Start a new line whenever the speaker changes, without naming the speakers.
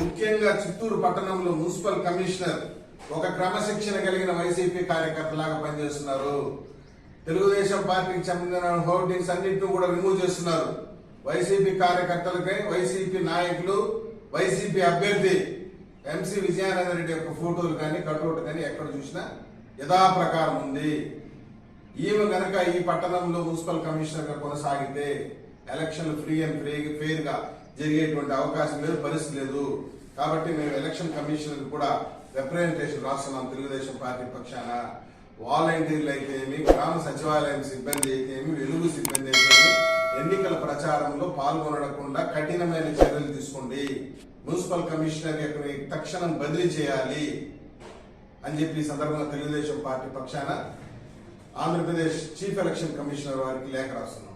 ముఖ్యంగా చిత్తూరు పట్టణంలో municipal commissioner ఒక క్రమశిక్షణ కలిగిన వైసీపీ కార్యకర్తలాగా పనిచేస్తున్నారు. తెలుగుదేశం పార్టీకి చెందిన హోర్డింగ్స్ అన్నింటినీ కూడా రిమూవ్ చేస్తున్నారు. వైసీపీ కార్యకర్తలకై వైసీపీ నాయకులు వైసీపీ అభ్యర్థి ఎంసీ విజయానంద రెడ్డి యొక్క ఫోటోలు కానీ కటౌట్ కానీ ఎక్కడ చూసినా యథాప్రకారం ఉంది. ఈమె గనక ఈ పట్టణంలో మున్సిపల్ కమిషనర్గా కొనసాగితే ఎలక్షన్ ఫ్రీ అండ్ ఫ్రీ ఫెయిర్గా జరిగేటువంటి అవకాశం లేదు పరిస్థితి లేదు. కాబట్టి మేము ఎలక్షన్ కమిషనర్ కూడా రిప్రజెంటేషన్ రాస్తున్నాం తెలుగుదేశం పార్టీ పక్షాన. వాలంటీర్లు అయితే ఏమి గ్రామ సచివాలయం సిబ్బంది అయితే ఏమి వెలుగు సిబ్బంది అయితే ఎన్నికల ప్రచారంలో పాల్గొనకుండా కఠినమైన చర్యలు తీసుకోండి. మున్సిపల్ కమిషనర్ యొక్క తక్షణం బదిలీ చేయాలి అని చెప్పి ఈ సందర్భంగా తెలుగుదేశం పార్టీ పక్షాన ఆంధ్రప్రదేశ్ చీఫ్ ఎలక్షన్ కమిషనర్ వారికి లేఖ రాస్తున్నాం.